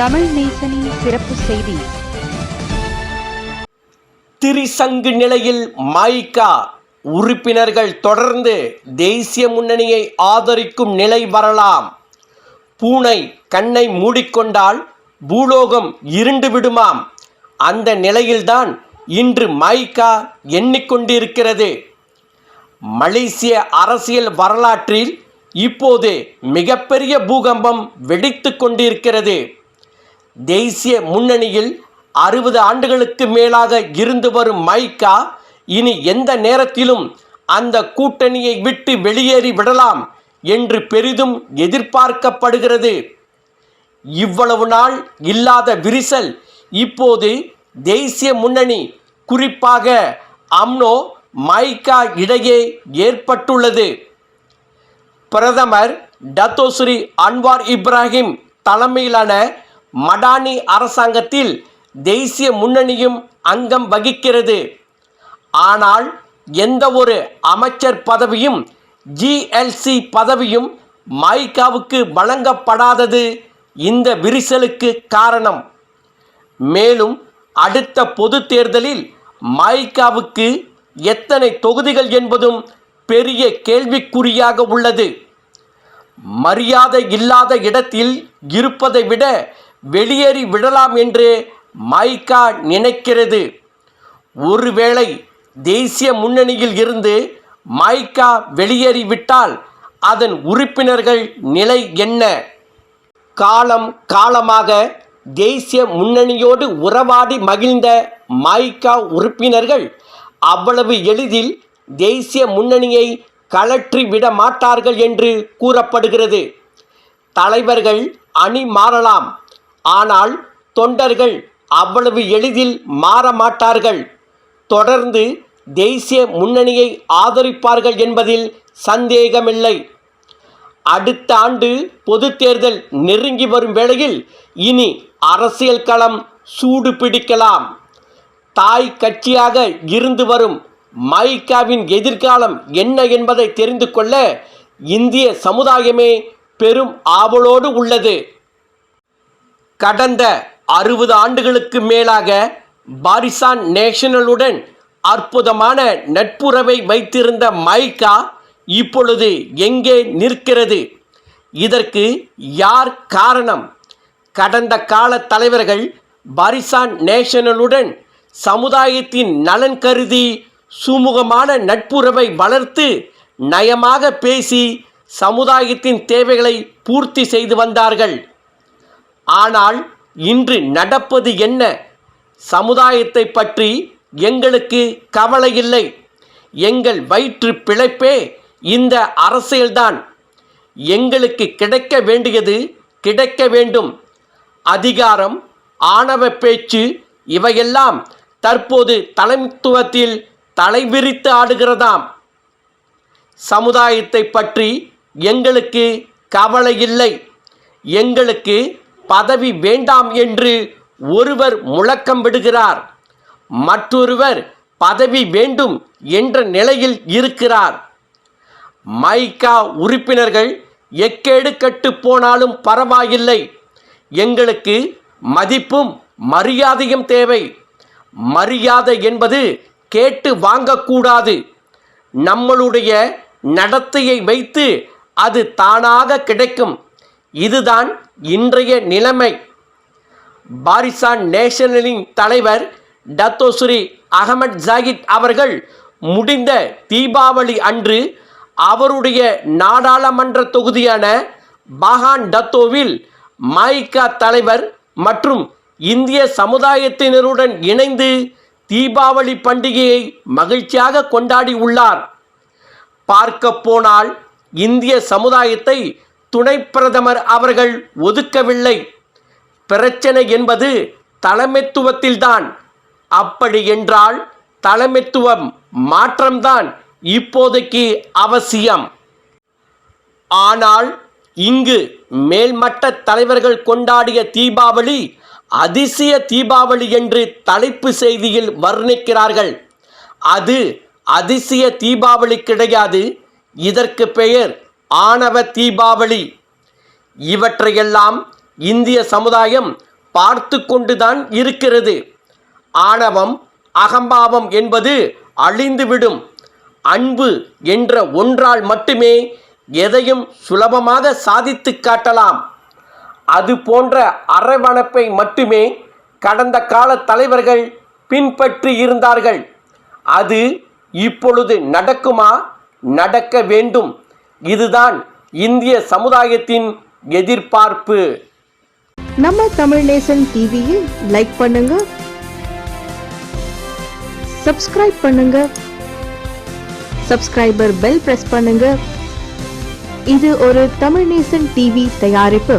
தமிழ் நேசனின் சிறப்பு செய்தி. திரிசங்கு நிலையில் மைகா உறுப்பினர்கள் தொடர்ந்து தேசிய முன்னணியை ஆதரிக்கும் நிலை வரலாம். பூனை கண்ணை மூடிக்கொண்டால் பூலோகம் இருண்டு விடுமாம். அந்த நிலையில்தான் இன்று மைகா எண்ணிக்கொண்டிருக்கிறது. மலேசிய அரசியல் வரலாற்றில் இப்போது மிகப்பெரிய பூகம்பம் வெடித்து கொண்டிருக்கிறது. தேசிய முன்னணியில் அறுபது ஆண்டுகளுக்கு மேலாக இருந்து வரும் மைக்கா இனி எந்த நேரத்திலும் அந்த கூட்டணியை விட்டு வெளியேறி விடலாம் என்று பெரிதும் எதிர்பார்க்கப்படுகிறது. இவ்வளவு நாள் இல்லாத விரிசல் இப்போது தேசிய முன்னணி குறிப்பாக அம்னோ மைக்கா இடையே ஏற்பட்டுள்ளது. பிரதமர் டத்தோஸ்ரீ அன்வார் இப்ராஹிம் தலைமையிலான மடானி அரசாங்கத்தில் தேசிய முன்னணியும் அங்கம் வகிக்கிறது. ஆனால் எந்த ஒரு அமைச்சர் பதவியும் ஜிஎல்சி பதவியும் மைகாவுக்கு வழங்கப்படாதது இந்த விரிசலுக்கு காரணம். மேலும் அடுத்த பொது தேர்தலில் மைகாவுக்கு எத்தனை தொகுதிகள் என்பதும் பெரிய கேள்விக்குறியாக உள்ளது. மரியாதை இல்லாத இடத்தில் இருப்பதை விட வெளியேறி விடலாம் என்று மைக்கா நினைக்கிறது. ஒருவேளை தேசிய முன்னணியில் இருந்து மைக்கா வெளியேறிவிட்டால் அதன் உறுப்பினர்கள் நிலை என்ன? காலம் காலமாக தேசிய முன்னணியோடு உறவாடி மகிழ்ந்த மைக்கா உறுப்பினர்கள் அவ்வளவு எளிதில் தேசிய முன்னணியை கழற்றி விட மாட்டார்கள் என்று கூறப்படுகிறது. தலைவர்கள் அணி மாறலாம். ஆனால் தொண்டர்கள் அவ்வளவு எளிதில் மாற மாட்டார்கள். தொடர்ந்து தேசிய முன்னணியை ஆதரிப்பார்கள் என்பதில் சந்தேகமில்லை. அடுத்த ஆண்டு பொது தேர்தல் நெருங்கி வரும் வேளையில் இனி அரசியல் களம் சூடு பிடிக்கலாம். தாய் கட்சியாக இருந்து வரும் மைக்காவின் எதிர்காலம் என்ன என்பதை தெரிந்து கொள்ள இந்திய சமுதாயமே பெரும் ஆவலோடு உள்ளது. கடந்த அறுபது ஆண்டுகளுக்கு மேலாக பாரிசான் நேஷனலுடன் அற்புதமான நட்புறவை வைத்திருந்த மைக்கா இப்பொழுது எங்கே நிற்கிறது? இதற்கு யார் காரணம்? கடந்த கால தலைவர்கள் பாரிசான் நேஷனலுடன் சமுதாயத்தின் நலன் கருதி சுமூகமான நட்புறவை வளர்த்து நயமாக பேசி சமுதாயத்தின் தேவைகளை பூர்த்தி செய்து வந்தார்கள். ஆனால் இன்று நடப்பது என்ன? சமுதாயத்தை பற்றி எங்களுக்கு கவலை இல்லை எங்கள் வயிற்று பிழைப்பே இந்த அரசியல்தான். எங்களுக்கு கிடைக்க வேண்டியது கிடைக்க வேண்டும். அதிகாரம் ஆணவ பேச்சு இவையெல்லாம் தற்போது தலைமைத்துவத்தில் தலைவிரித்து ஆடுகிறதாம். சமுதாயத்தை பற்றி எங்களுக்கு கவலை இல்லை எங்களுக்கு பதவி வேண்டாம் என்று ஒருவர் முழக்கம் விடுகிறார். மற்றொருவர் பதவி வேண்டும் என்ற நிலையில் இருக்கிறார். மைகா உறுப்பினர்கள் எக்கேடு கட்டு போனாலும் பரவாயில்லை. எங்களுக்கு மதிப்பும் மரியாதையும் தேவை. மரியாதை என்பது கேட்டு வாங்கக்கூடாது. நம்மளுடைய நடத்தையை வைத்து அது தானாக கிடைக்கும். இதுதான் இன்றைய நிலைமை. பாரிசான் நேஷனலின் தலைவர் டத்தோஸ்ரீ அகமட் ஜாகித் அவர்கள் முடிந்த தீபாவளி அன்று அவருடைய நாடாளுமன்ற தொகுதியான பஹான் டத்தோவில் மாய்கா தலைவர் மற்றும் இந்திய சமுதாயத்தினருடன் இணைந்து தீபாவளி பண்டிகையை மகிழ்ச்சியாக கொண்டாடி உள்ளார். பார்க்க போனால் இந்திய சமுதாயத்தை துணை பிரதமர் அவர்கள் ஒதுக்கவில்லை. பிரச்சனை என்பது தலைமைத்துவத்தில்தான். அப்படி என்றால் தலைமைத்துவம் மாற்றம்தான் இப்போதைக்கு அவசியம். ஆனால் இங்கு மேல்மட்ட தலைவர்கள் கொண்டாடிய தீபாவளி அதிசய தீபாவளி என்று தலைப்பு செய்தியில் வர்ணிக்கிறார்கள். அது அதிசய தீபாவளி கிடையாது இதற்கு பெயர் ஆணவ தீபாவளி. இவற்றையெல்லாம் இந்திய சமுதாயம் பார்த்து கொண்டுதான் இருக்கிறது. ஆணவம் அகம்பாவம் என்பது அழிந்துவிடும். அன்பு என்ற ஒன்றால் மட்டுமே எதையும் சுலபமாக சாதித்து காட்டலாம். அது போன்ற அரவணைப்பை மட்டுமே கடந்த கால தலைவர்கள் பின்பற்றி இருந்தார்கள். அது இப்பொழுது நடக்குமா? நடக்க வேண்டும். இதுதான் இந்திய சமுதாயத்தின் எதிர்பார்ப்பு. நம்ம தமிழ் நேசன் டிவியில் லைக் பண்ணுங்க. சப்ஸ்கிரைப் பண்ணுங்க. சப்ஸ்கிரைபர் பெல் பிரஸ் பண்ணுங்க. இது ஒரு தமிழ் நேசன் டிவி தயாரிப்பு.